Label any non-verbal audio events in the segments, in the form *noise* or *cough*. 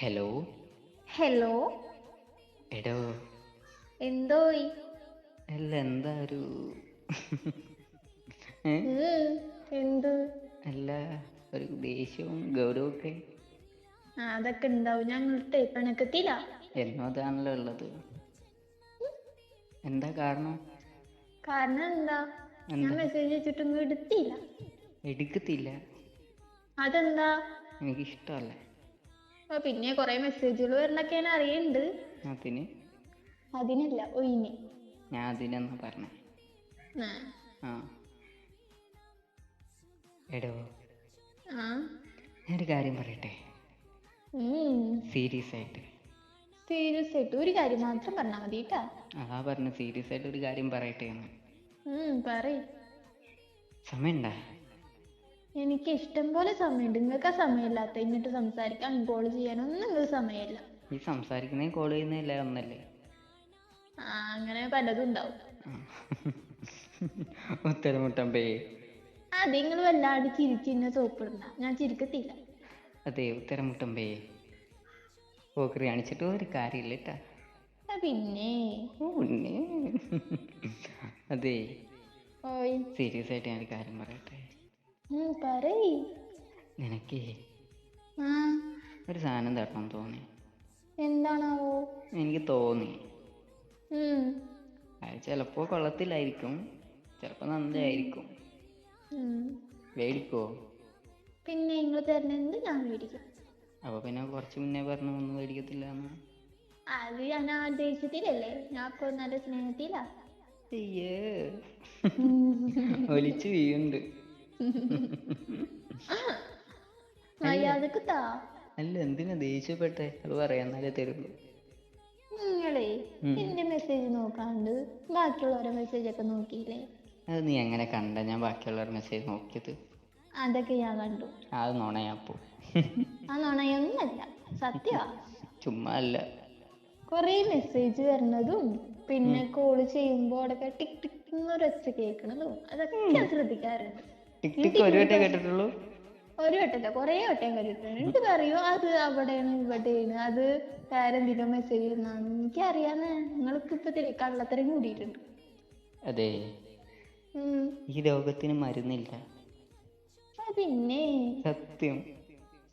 Hello? Hello? എടോ? എന്തോയി അല്ല എന്താ ഒരു എന്ത്? അല്ല ഒരു ദേഷ്യവും ഗൗരവമൊക്കെ ആ, അതൊക്കെ ഉണ്ടാവും. ഞങ്ങളുടെ പിണക്കത്തില്ല എന്നോതാണല്ലോ ഉള്ളത്. എന്താ കാരണം? കാരണം എന്താ? ഞാൻ മെസ്സേജ് അയച്ചിട്ടൊന്നും എടുത്തില്ല. എടുക്കത്തില്ല. അതെന്താ? എനിക്കിഷ്ടമല്ല. പിന്നെ കൊറേ മെസ്സേജുകൾ വരണൊക്കെ ഞാൻ അറിയുന്നുണ്ട് അതിന്? അതിനല്ല ഒയിന് ഞാൻ അതിനെന്നാ പറഞ്ഞേ. ആ. ആ. എടോ. ആ. ഞാനൊരു കാര്യം പറയട്ടെ? സീരിയസ് ആയിട്ട്. സീരിയസ് ആയിട്ട്. ഒരു കാര്യം മാത്രം പറഞ്ഞാൽ മതി കേട്ടാ അതാ പറഞ്ഞു സീരിയസ് ആയിട്ട് ഒരു കാര്യം പറയട്ടെ എന്ന്. പറയ്. സമയണ്ടാ എനിക്ക് ഇഷ്ടം പോലെ സമയമുണ്ട്. നിങ്ങൾക്ക് ആ സമയമില്ലാത്ത എന്നിട്ട് സംസാരിക്കാൻ കോൾ ചെയ്യാനൊന്നും നിങ്ങൾക്ക് സമയമില്ല. ഈ സംസാരിക്കുന്നേ കോൾ ചെയ്യുന്നില്ല ഒന്നല്ലേ? ആ അങ്ങനെ പലതും ഉണ്ടാവും. *laughs* ഉത്തരമുട്ടമ്പേ അത് നിങ്ങൾ വല്ലാണ്ട് ചിരിച്ച് എന്നെ ഞാൻ ചിരിക്കത്തില്ല. അതെ ഉത്തരമുട്ടമ്പേ പോക്കറി കാണിച്ചിട്ട് ഒരു കാര്യമില്ല കേട്ടാ. ആ, പിന്നെ? ഉണ്ണി *laughs* അതെ. ഓയ്. സീരിയസ് ആയിട്ട് ഞാൻ കാര്യം പറയട്ടെ? പറയ്. നിനക്കേ ഒരു സാധനം തരണം തോന്നി. എന്താണാവോ? എനിക്ക് തോന്നി. അത് ചിലപ്പോൾ കൊള്ളത്തില്ലായിരിക്കും. ചെലപ്പോ നന്നായിരിക്കും. മേടിക്കോ പിന്നെ നിങ്ങൾ തരണെന്ത് ഞാൻ മേടിക്കും അപ്പൊ പിന്നെ കുറച്ച് മുന്നേ പറഞ്ഞു ഒന്നും മേടിക്കത്തില്ല അത് ഞാൻ ആ ദേഷ്യത്തിലല്ലേ ഞാൻ ഇപ്പൊ നല്ല സ്നേഹത്തിലാ. *laughs* ഒലിച്ചു വീഴുണ്ട് മര്യാദയ്ക്ക് താ അല്ല എന്തിനാ ദേഷ്യപ്പെട്ടെ? അത് പറയാന്നാലേ തരുള്ളൂ. നിങ്ങളെ. എന്റെ മെസ്സേജ് നോക്കാണ്ട് ബാക്കിയുള്ളവരുടെ മെസ്സേജ് ഒക്കെ നോക്കിയില്ലേ? അത് നീ എങ്ങനെ കണ്ട ഞാൻ ബാക്കിയുള്ളവരുടെ മെസ്സേജ് നോക്കിയത്? അതൊക്കെ ഞാൻ കണ്ടു. അത് നുണയാപ്പോ ആ നുണയൊന്നല്ല സത്യമാ ചുമ്മാ അല്ല. കൊറേ മെസ്സേജ് വരുന്നതും പിന്നെ കോൾ ചെയ്യുമ്പോ അവിടെയൊക്കെ ടിക് ടിക് എന്നൊരൊച്ച കേൾക്കണതും അതൊക്കെ ഞാൻ ശ്രദ്ധിക്കാറുണ്ട്. ടിക് ടിക് ഒരു വട്ടം കേട്ടിട്ടുള്ളൂ. ഒരു വട്ടല്ല കൊറേ വട്ടം കേട്ടിട്ടുണ്ട്. എന്നിട്ട് പറയൂ അത് അവിടെയാണ് ഇവിടെയാണ്. അത് വേറെന്തെങ്കിലും മെസ്സേജ് എനിക്ക് അറിയാന്ന് നിങ്ങൾക്ക് ഇപ്പൊ തിരി- കള്ളത്തരം കൂടിയിട്ടുണ്ട്. അതെ. ഈ രോഗത്തിന് മരുന്നില്ല. പിന്നെ സത്യം.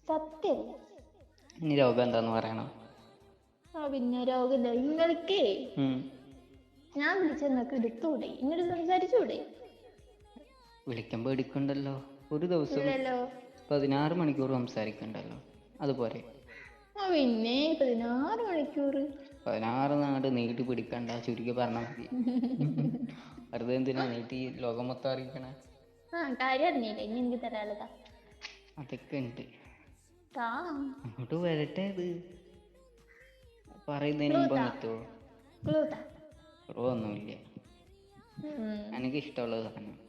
സത്യം. ഇനി രോഗം എന്താന്ന് പറയണോ? ആ പിന്നെ രോഗമില്ല നിങ്ങൾക്കേ ഞാൻ വിളിച്ച നിങ്ങൾക്ക് എടുത്തൂടെ? ഇങ്ങോട്ട് സംസാരിച്ചൂടെ? വിളിക്കുമ്പോ പേടിക്കണ്ടല്ലോ? ഒരു ദിവസം പതിനാറ് മണിക്കൂർ സംസാരിക്കണ്ടല്ലോ. അതുപോലെ. പിന്നെ പതിനാറ് മണിക്കൂർ. പതിനാറ് നാട് നീട്ടി പിടിക്കണ്ട ചുരുക്കി പറഞ്ഞാൽ മതി. വെറുതെ എന്തിനാ നീട്ടി ലോകം മൊത്തം അറിയിക്കണേ? ആ കാര്യം അറിഞ്ഞില്ലേ? ഇനി എനിക്ക് തരാനുള്ളതാ. അതൊക്കെ ഉണ്ട്. അങ്ങോട്ട് വരട്ടെ ഇത്. പറയുന്നതിന് മുമ്പ്. എത്തുമോ ക്ലൂ ഉം. എനിക്ക് ഇഷ്ടമുള്ള സാധനം.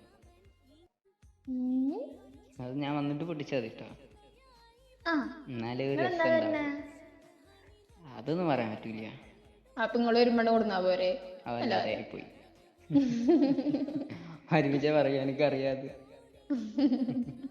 അത് ഞാൻ വന്നിട്ട് പൊട്ടിച്ചത് കേട്ടോ എന്നാലേ ഒരു അതൊന്നും പറയാൻ പറ്റൂല. അപ്പൊ നിങ്ങൾ വരുമ്പോഴേ കൊടുന്നാ പോരെ? പോയി *laughs* ഒരുമിച്ച പറയാ എനിക്കറിയാതെ. *laughs*